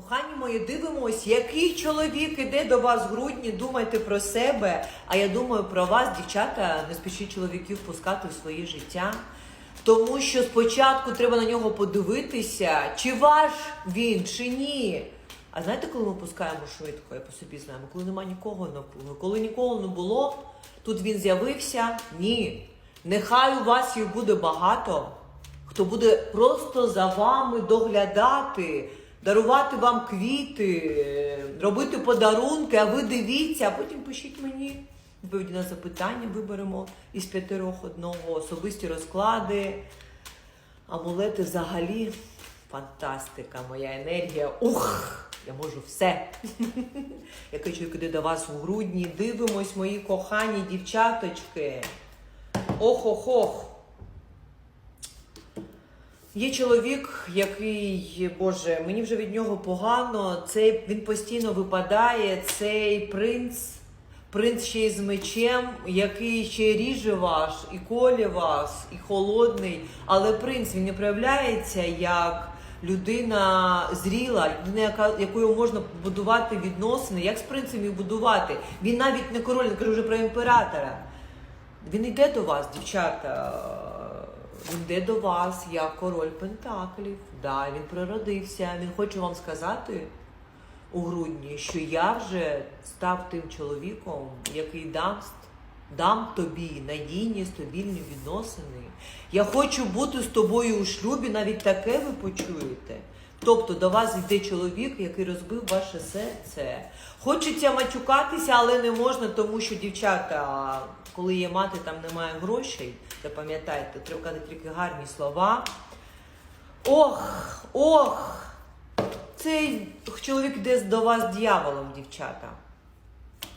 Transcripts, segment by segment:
Кохані мої, дивимось, який чоловік іде до вас в грудні, думайте про себе. А я думаю про вас, дівчата, не спішіть чоловіків пускати в своє життя. Тому що спочатку треба на нього подивитися, чи ваш він, чи ні. А знаєте, коли ми пускаємо швидко, я по собі знаю, коли нема нікого навколо, коли нікого не було, тут він з'явився. Ні. Нехай у вас їх буде багато, хто буде просто за вами доглядати, дарувати вам квіти, робити подарунки, а ви дивіться, а потім пишіть мені. Відповіді на запитання виберемо із п'ятирох одного, особисті розклади, амулети взагалі. Фантастика, моя енергія. Ух! Я можу все. Який чоловік іде до вас у грудні. Дивимось, мої кохані дівчаточки. Ох-ох-ох. Є чоловік, який, Боже, мені вже від нього погано. Цей він постійно випадає. Цей принц, принц ще й з мечем, який ще ріже вас, і колє вас, і холодний. Але принц він не проявляється як людина зріла, людина, яка, якою можна будувати відносини. Як з принцем їх будувати? Він навіть не король, я кажу вже про імператора. Він йде до вас, дівчата. Йде до вас як король Пентаклів. Да, він природився. Він хоче вам сказати у грудні, що я вже став тим чоловіком, який дасть, дам тобі надійні, стабільні відносини. Я хочу бути з тобою у шлюбі, навіть таке ви почуєте. Тобто до вас йде чоловік, який розбив ваше серце. Хочеться матюкатися, але не можна, тому що дівчата, коли є мати, там немає грошей. Запам'ятайте, треба казати тільки гарні слова. Ох, ох! Цей чоловік йде до вас дьяволом, дівчата.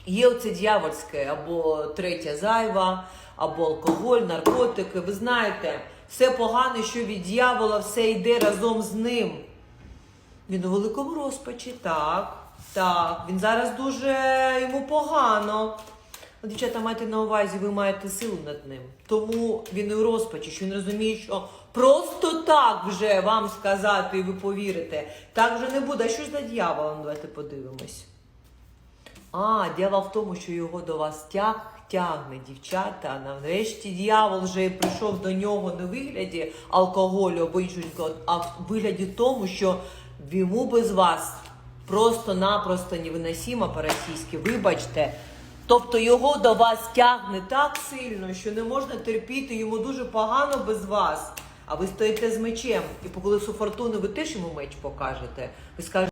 Є оце дьявольське, або третя зайва, або алкоголь, наркотики. Ви знаєте, все погане, що від дьявола, все йде разом з ним. Він у великому розпачі, так. Так, він зараз дуже йому погано. Ну, Дівчата, майте на увазі, ви маєте силу над ним. Тому він у розпачі, що він розуміє, що просто так вже вам сказати, і ви повірите. Так вже не буде. А що ж за дьяволом? Давайте подивимось. А, діло в тому, що його до вас тяг тягне, дівчата. Нарешті дьявол вже прийшов до нього не в вигляді алкоголю або іншого, а в вигляді тому, що йому без вас просто-напросто невиносимо по-російськи, вибачте. Тобто його до вас тягне так сильно, що не можна терпіти, йому дуже погано без вас. А ви стоїте з мечем. І по колесу фортуни ви теж йому меч покажете. Ви скажете.